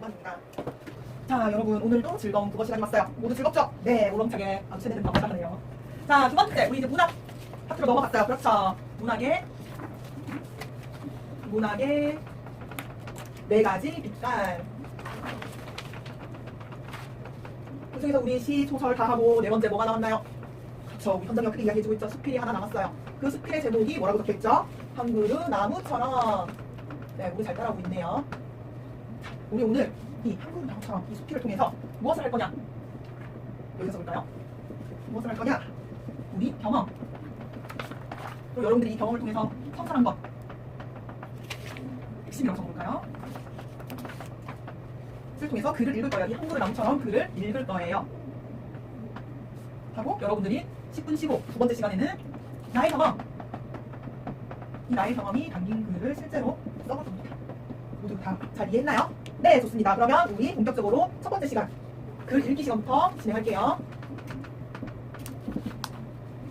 1번입니다. 자, 여러분 오늘도 즐거운 국어 시간이 왔어요. 모두 즐겁죠? 네, 우렁차게 아주 세대는 반갑다네요. 자, 두 번째 우리 이제 문학 파트로 넘어갔어요. 그렇죠? 문학의 문학의 네 가지 빛깔. 그중에서 우리 시, 소설 다 하고 네 번째 뭐가 나왔나요? 그렇죠. 우리 현정이가 크게 이야기해주고 있죠. 수필이 하나 남았어요. 그 수필의 제목이 뭐라고 적혀있죠? 한 그루 나무처럼. 네, 우리 잘 따라오고 있네요. 우리 오늘 이 한국 나무처럼 이 수필을 통해서 무엇을 할 거냐? 여기서 볼까요? 무엇을 할 거냐? 우리 경험. 또 여러분들이 이 경험을 통해서 성찰한 것. 핵심이라고 적어볼까요? 을 통해서 글을 읽을 거예요. 이 한국의 나무처럼 글을 읽을 거예요. 하고 여러분들이 10분 쉬고 두 번째 시간에는 나의 경험. 이 나의 경험이 담긴 글을 실제로 써봅니다. 모두 다 잘 이해했나요? 네, 좋습니다. 그러면 우리 본격적으로 첫 번째 시간 글 읽기 시간부터 진행할게요.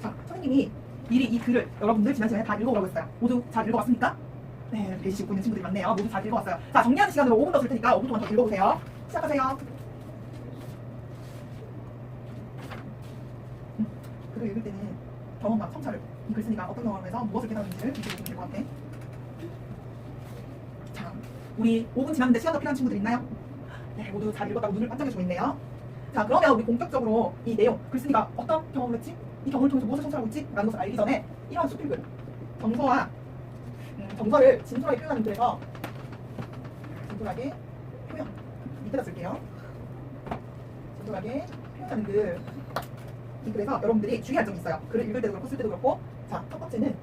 자, 선생님이 미리 이 글을 여러분들 지난 시간에 다 읽어보라고 했어요. 모두 잘 읽어봤습니까? 네, 배시고 있는 친구들이 많네요. 모두 잘 읽어봤어요. 자, 정리하는 시간으로 5분 더 줄 테니까 5분 동안 더 읽어보세요. 시작하세요. 음, 글을 읽을 때는 경험과 성찰을 이 글쓴이가 어떤 경험을 해서 무엇을 깨달았는지를 이렇게 보면 될 것 같아. 자, 우리 5분 지났는데 시간 더 필요한 친구들 있나요? 네, 모두 잘 읽었다고 눈을 반짝여 주고 있네요. 자, 그러면 우리 본격적으로 이 내용, 글쓴이가 어떤 경험을 했지? 이 경험을 통해서 무엇을 성찰하고 있지? 라는 것을 알기 전에 이러한 수필글, 정서와 음, 정서를 진솔하게 표현하는 글에서 진솔하게 표현 밑에다 쓸게요. 진솔하게 표현하는 글. 이 글에서 여러분들이 주의할 점이 있어요. 글을 읽을 때도 그렇고 쓸 때도 그렇고. 자, 첫 번째는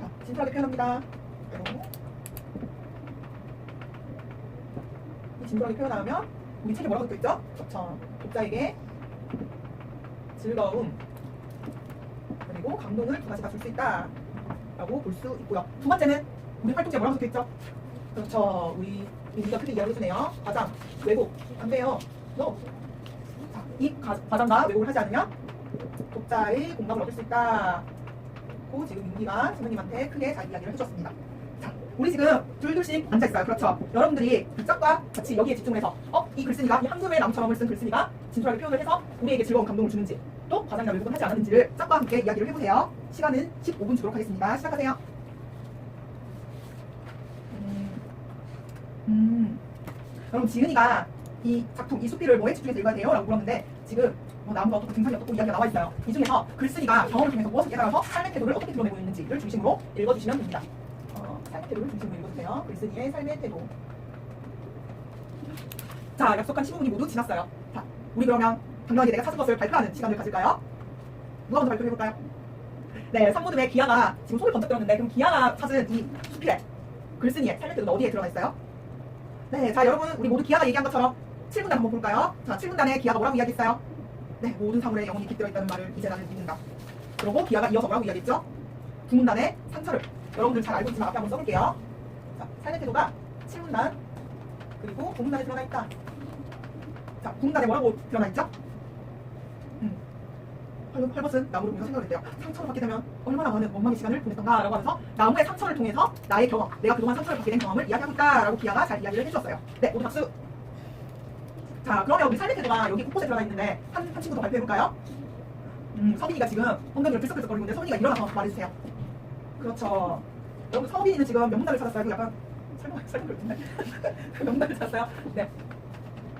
자, 진솔하게 표현합니다. 그리고 이 진솔하게 표현하면 우리 책에 뭐라고 적혀있죠? 그렇죠. 독자에게 즐거움 그리고 감동을 두 가지 다줄수 있다. 라고 볼 수 있고요. 두 번째는 우리 활동지에 뭐라고 적혀있죠? 그렇죠. 우리 우리가 크게 이야기를 해주네요. 과장, 왜곡. 안 돼요. No. 자, 이 과, 과장과 왜곡을 하지 않으면 독자의 공감을 얻을 수 있다. 고 지금 윤기가 선생님한테 크게 잘 이야기를 해줬습니다. 자, 우리 지금 둘둘씩 앉아있어요. 그렇죠. 여러분들이 글자과 같이 여기에 집중해서 어? 이 글쓴이가 이 한금의 나무처럼을 쓴 글쓴이가 진솔하게 표현을 해서 우리에게 즐거운 감동을 주는지 또 과장이나 왜곡을 하지 않았는지를 짝과 함께 이야기를 해보세요. 시간은 15분 주도록 하겠습니다. 시작하세요. 음, 음. 여러분 지은이가 이 작품 이 수필을 뭐에 집중해서 읽어야 돼요? 라고 물었는데 지금 뭐 나무가 어떻고 등산이 어떻고 이야기가 나와 있어요. 이 중에서 글쓴이가 경험을 통해서 무엇을 깨달아서 삶의 태도를 어떻게 드러내고 있는지를 중심으로 읽어주시면 됩니다. 태도를 중심으로 읽어주세요. 글쓴이의 삶의 태도. 자, 약속한 15분이 모두 지났어요. 자, 우리 그러면 당연하게 내가 찾은 것을 발표하는 시간을 가질까요? 누가 먼저 발표해볼까요? 네, 상무님의 기아가 지금 손을 번쩍 들었는데 그럼 기아가 찾은 이 수필에 글쓴이의 삶의 태도는 어디에 들어가 있어요? 네, 자 여러분 우리 모두 기아가 얘기한 것처럼 7분단 한번 볼까요? 자, 7분단에 기아가 뭐라고 이야기했어요? 네, 모든 사물에 영혼이 깃들어 있다는 말을 이제 나는 믿는다. 그리고 기아가 이어서 뭐라고 이야기했죠? 구문단의 상처를 여러분들 잘 알고 있지만 앞에 한번 써볼게요. 자, 삶의 태도가 7분단 그리고 구문단에 드러나 있다. 자, 구문단에 뭐라고 드러나 있죠? 음. 헐- 헐벗은 나무를 보면서 생각을 했대요. 상처를 받게 되면 얼마나 많은 원망의 시간을 보냈던가 라고 하면서 나무의 상처를 통해서 나의 경험, 내가 그동안 상처를 받게 된 경험을 이야기하고 있다 라고 기아가 잘 이야기를 해주었어요. 네, 모두 박수. 자, 그러면 우리 삶의 태도가 여기 곳곳에 들어가 있는데 한, 한 친구 더 발표해볼까요? 음, 서빈이가 지금 엉덩이를 들썩들썩거리고 있는데 서빈이가 일어나서 말해주세요. 그렇죠. 여러분 서빈이는 지금 명문대를 찾았어요. 그 약간 설마 설마 그랬는데 명문대를 찾았어요. 네.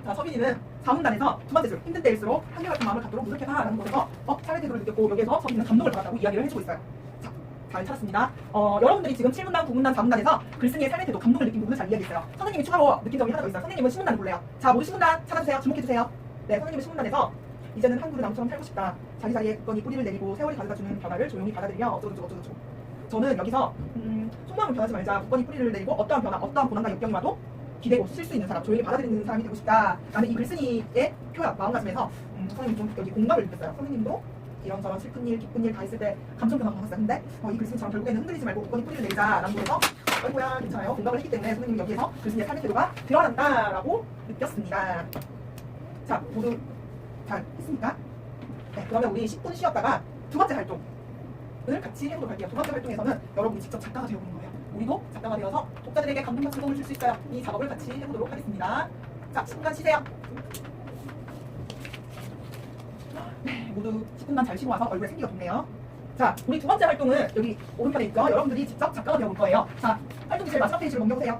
자, 서빈이는 자문단에서 두 번째 줄 힘든 때일수록 한결 같은 마음을 갖도록 노력해봐라는 곳에서 어, 삶의 태도를 느꼈고 여기에서 서빈이는 감동을 받았다고 이야기를 해주고 있어요. 자, 잘 찾았습니다. 어, 여러분들이 지금 7분단, 9분단, 4분단에서 글쓴이의 삶의 태도, 감동을 느낀 부분을 잘 이야기했어요. 선생님이 추가로 느낀 점이 하나 더 있어요. 선생님은 신문단을 볼래요. 자, 모두 신문단 찾아주세요. 주목해주세요. 네, 선생님은 신문단에서 이제는 한 그루 나무처럼 살고 싶다. 자기 자리에 굳건히 뿌리를 내리고 세월이 가져다주는 변화를 조용히 받아들이며 어쩌고저쩌고 어쩌고저쩌고. 저는 여기서 음, 속마음을 변하지 말자. 굳건히 뿌리를 내리고 어떠한 변화, 어떠한 고난과 역경이 와도 기대고 쓸 수 있는 사람, 조용히 받아들이는 사람이 되고 싶다 라는 이 글쓴이의 표현, 마음가짐에서 음, 선생님 좀 여기 공감을 느꼈어요. 선생님도 이런저런 슬픈 일, 기쁜 일 다 있을 때 감정 변화가 많았어요. 근데 어, 이 글쓴이처럼 결국에는 흔들리지 말고 굳건히 뿌리를 내리자라는 거에서 어이구야 괜찮아요. 공감을 했기 때문에 선생님이 여기에서 글쓴이의 삶의 태도가 드러난다 라고 느꼈습니다. 자, 모두 잘 했습니까? 네, 그러면 우리 10분 쉬었다가 두 번째 활동 을 같이 해보도록 번째 활동에서는 여러분이 직접 작가가 되어보는 거예요. 우리도 작가가 되어서 독자들에게 감동과 즐거움을 줄 수 있어요. 이 작업을 같이 해보도록 하겠습니다. 자, 10분간 쉬세요. 네, 모두 10분간 잘 쉬고 와서 얼굴에 생기가 돋네요. 자, 우리 두 번째 활동은 여기 오른편에 있죠? 여러분들이 직접 작가가 되어볼 거예요. 자, 활동지 제일 마지막 페이지를 넘겨보세요.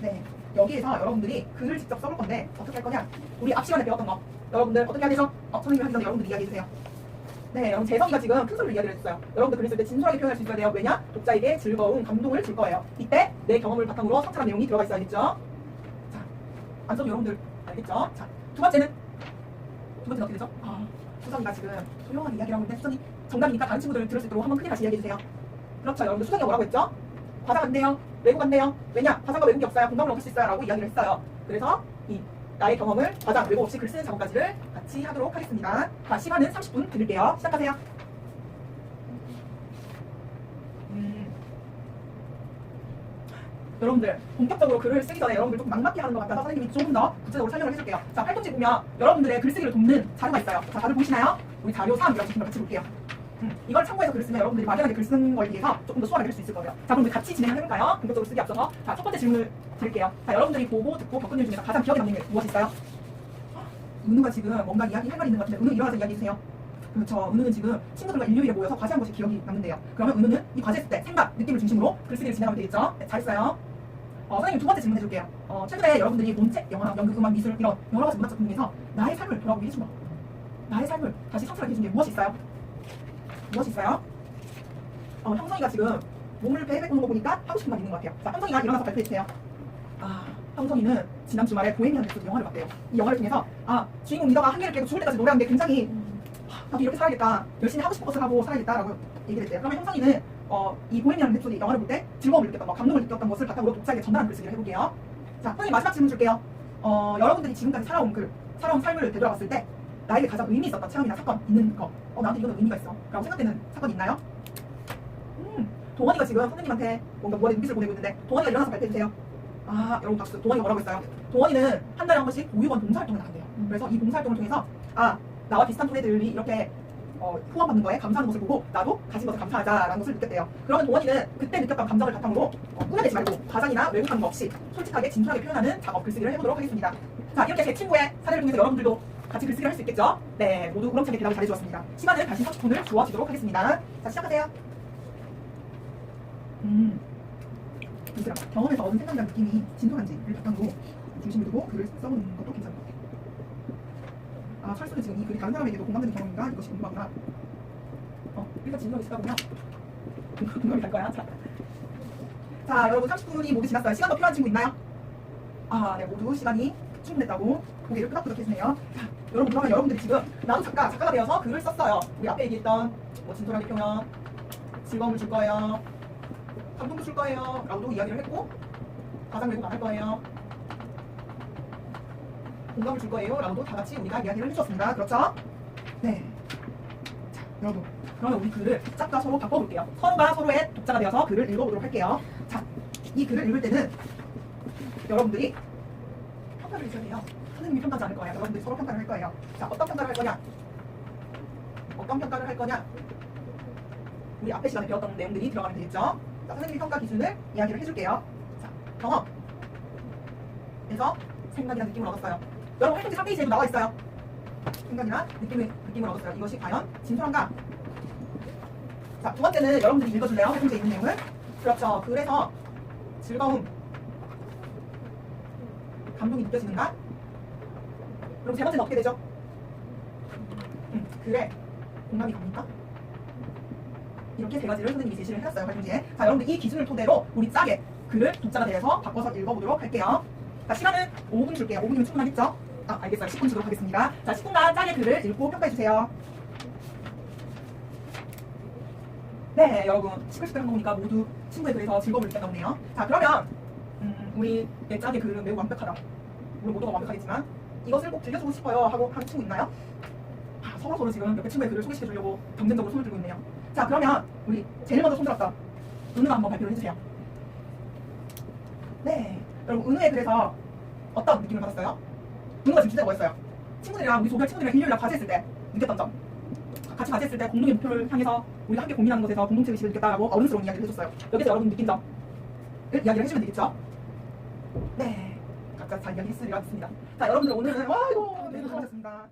네, 여기에서 여러분들이 글을 직접 써볼 건데 어떻게 할 거냐? 우리 앞 시간에 배웠던 거. 여러분들 어떻게 되죠? 어, 선생님이 하기 전에 여러분들 이야기해주세요. 네, 여러분 재성이가 지금 큰 소리로 이야기를 했어요. 여러분들 쓸때 진솔하게 표현할 수 있어야 돼요. 왜냐? 독자에게 즐거운 감동을 줄 거예요. 이때 내 경험을 바탕으로 성찰한 내용이 들어가 있어야겠죠? 자, 안 써도 여러분들 알겠죠? 자, 두 번째는 두 번째는 어떻게 되죠? 아, 수정이가 지금 조용하게 이야기를 하고 있는데 수정이 정답이니까 다른 친구들 들을 수 있도록 한번 크게 다시 이야기해주세요. 그렇죠. 여러분들 수정이가 뭐라고 했죠? 과장 안 돼요. 외국 안 돼요. 왜냐? 과장과 외국이 없어요. 공감을 얻을 수 있어요. 라고 이야기를 했어요. 그래서 이 나의 경험을 과장, 외국 없이 글 쓰는 작업까지를 같이 하도록 하겠습니다. 자, 시간은 30분 드릴게요. 시작하세요. 음. 여러분들 본격적으로 글을 쓰기 전에 여러분들 조금 막막해 하는 것 같아서 선생님이 조금 더 구체적으로 설명을 해줄게요. 자, 활동지 보면 여러분들의 글쓰기를 돕는 자료가 있어요. 자, 다들 보이시나요? 우리 자료 3 이라고 지금 같이 볼게요. 음, 이걸 참고해서 글을 쓰면 여러분들이 막연하게 글 쓰는 거에 비해서 조금 더 수월하게 할 수 있을 거예요. 자, 그럼 우리 같이 진행을 해볼까요? 본격적으로 쓰기 앞서서. 자, 첫 번째 질문을 드릴게요. 자, 여러분들이 보고 듣고 겪은 일 중에서 가장 기억에 남는 게 무엇이 있어요? 은우가 지금 뭔가 이야기 할 말이 있는 것 같은데 은우 일어나서 이야기해주세요. 그렇죠. 은우는 지금 친구들과 일요일에 모여서 과제한 것이 기억이 남는데요. 그러면 은우는 이 과제했을 때 생각, 느낌을 중심으로 글쓰기를 진행하면 되겠죠? 네, 잘했어요. 어, 선생님 두 번째 질문 해줄게요. 어, 최근에 여러분들이 본 책, 영화, 연극, 음악, 미술 이런 여러 가지 문학 작품 중에서 나의 삶을 돌아보게 해준 거. 나의 삶을 다시 성찰하게 해준 게 무엇이 있어요? 무엇이 있어요? 어, 형성이가 지금 몸을 베베꾸는 거 보니까 하고 싶은 말이 있는 것 같아요. 자, 형성이가 일어나서 발표해 주세요. 아, 형성이는 지난 주말에 보헤미안 랩소디 영화를 봤대요. 이 영화를 통해서 아, 주인공 리더가 한계를 깨고 죽을 때까지 게 굉장히 하, 나도 이렇게 살아야겠다. 열심히 하고 싶은 것을 하고 살아야겠다라고 얘기를 했대요. 그러면 형성이는 어, 이 보헤미안 랩소디 영화를 볼 때 즐거움을 느꼈던 거, 감동을 느꼈던 것을 바탕으로 독자에게 전달하는 글쓰기를 해볼게요. 자, 선생님 마지막 질문 줄게요. 어, 여러분들이 지금까지 살아온 글, 살아온 삶을 되돌아봤을 때 나에게 가장 의미 있었던 체험이나 사건 있는 거, 어, 나한테 이거는 의미가 있어. 라고 생각되는 사건이 있나요? 음, 동원이가 지금 선생님한테 뭔가 무한의 눈빛을 보내고 있는데 동원이가 일어나서 발표해주세요. 아, 여러분 박수. 동원이가 뭐라고 했어요? 동원이는 한 달에 한 번씩 보육원 봉사활동을 나간대요. 그래서 이 봉사활동을 통해서 아, 나와 비슷한 또래들이 이렇게 어, 후원받는 거에 감사하는 것을 보고 나도 가진 것을 감사하자라는 것을 느꼈대요. 그러면 동원이는 그때 느꼈던 감정을 바탕으로 어, 꾸며내지 말고 과장이나 왜곡하는 거 없이 솔직하게 진솔하게 표현하는 작업 글쓰기를 해보도록 하겠습니다. 자, 이렇게 제 친구의 사례를 통해서 여러분들도 같이 글쓰기를 할 수 있겠죠? 네, 모두 우렁차게 대답을 잘해주었습니다. 시간은 다시 30분을 주어지도록 하겠습니다. 자, 시작하세요. 음, 얘들아, 경험에서 얻은 생각이나 느낌이 진솔한지를 바탕으로 중심을 두고 글을 써보는 것도 괜찮을 것 같아요. 아, 철수는 지금 이 글이 다른 사람에게도 공감되는 경험인가? 이것이 궁금하구나. 어, 일단 진솔하게 쓰다 보면 공감이 갈 거야. 자. 자, 여러분 30분이 모두 지났어요. 시간 더 필요한 친구 있나요? 아, 네, 모두 시간이 충분했다고 고개를 끄덕끄덕 해주네요. 자, 여러분, 그러면 여러분들이 지금 나도 작가, 작가가 되어서 글을 썼어요. 우리 앞에 얘기했던 뭐 진솔하게 표현, 즐거움을 줄 거예요. 감동도 줄 거예요. 라고도 이야기를 했고, 가장 외국 안할 거예요. 공감을 줄 거예요. 라고도 다 같이 우리가 이야기를 해주었습니다. 그렇죠? 네. 자, 여러분. 그러면 우리 글을 짝과 서로 바꿔볼게요. 서로가 서로의 독자가 되어서 글을 읽어보도록 할게요. 자, 이 글을 읽을 때는 여러분들이 평가를 돼요. 선생님이 평가하지 않을 거예요. 여러분들이 서로 평가를 할 거예요. 자, 어떤 평가를 할 거냐? 어떤 평가를 할 거냐? 우리 앞에 시간에 배웠던 내용들이 들어가면 되겠죠? 자, 선생님이 평가 기준을 이야기를 해줄게요. 자, 경험. 그래서 생각이나 느낌을 얻었어요. 여러분 활동지 3페이지에도 나와 있어요. 생각이나 느낌을, 느낌을 얻었어요. 이것이 과연 진솔한가? 자, 두 번째는 여러분들이 읽어줄래요? 활동지에 있는 내용을. 그렇죠. 그래서 즐거움, 감동이 느껴지는가? 그럼 세 번째는 어떻게 되죠? 음, 그래. 공감이 갑니까? 이렇게 세 가지를 선생님이 제시를 해놨어요, 활동지에. 자, 여러분들 이 기준을 토대로 우리 짝에 글을 독자가 대해서 바꿔서 읽어보도록 할게요. 자, 시간은 5분 줄게요. 5분이면 충분하겠죠? 아, 알겠어요. 10분 주도록 하겠습니다. 자, 10분간 짝의 글을 읽고 평가해주세요. 네, 여러분. 시끌시끌한 거 보니까 모두 친구의 글에서 즐거움을 느꼈나 보네요. 자, 그러면 음, 우리 내 짝의 글은 매우 완벽하다. 물론 모두가 완벽하겠지만 이것을 꼭 들려주고 싶어요 하고 하는 친구 있나요? 아, 서로 서로 지금 옆에 친구의 글을 소개시켜 주려고 경쟁적으로 손을 들고 있네요. 자, 그러면 우리 제일 먼저 손들었던 은우가 한번 발표를 해주세요. 네, 여러분 은우의 글에서 어떤 느낌을 받았어요? 은우가 지금 주제가 뭐였어요? 친구들이랑 우리 조별 친구들이랑 일요일날 과제했을 때 느꼈던 점. 같이 과제했을 때 공동의 목표를 향해서 우리가 함께 고민하는 것에서 공동체 의식을 느꼈다라고 어른스러운 이야기를 해줬어요. 여기서 여러분 느낀 점을 이야기를 해주면 되겠죠? 네. 각자 잘 이야기 있으리라 믿습니다. 자, 여러분들 오늘은 와 이거 네, 수고하셨습니다.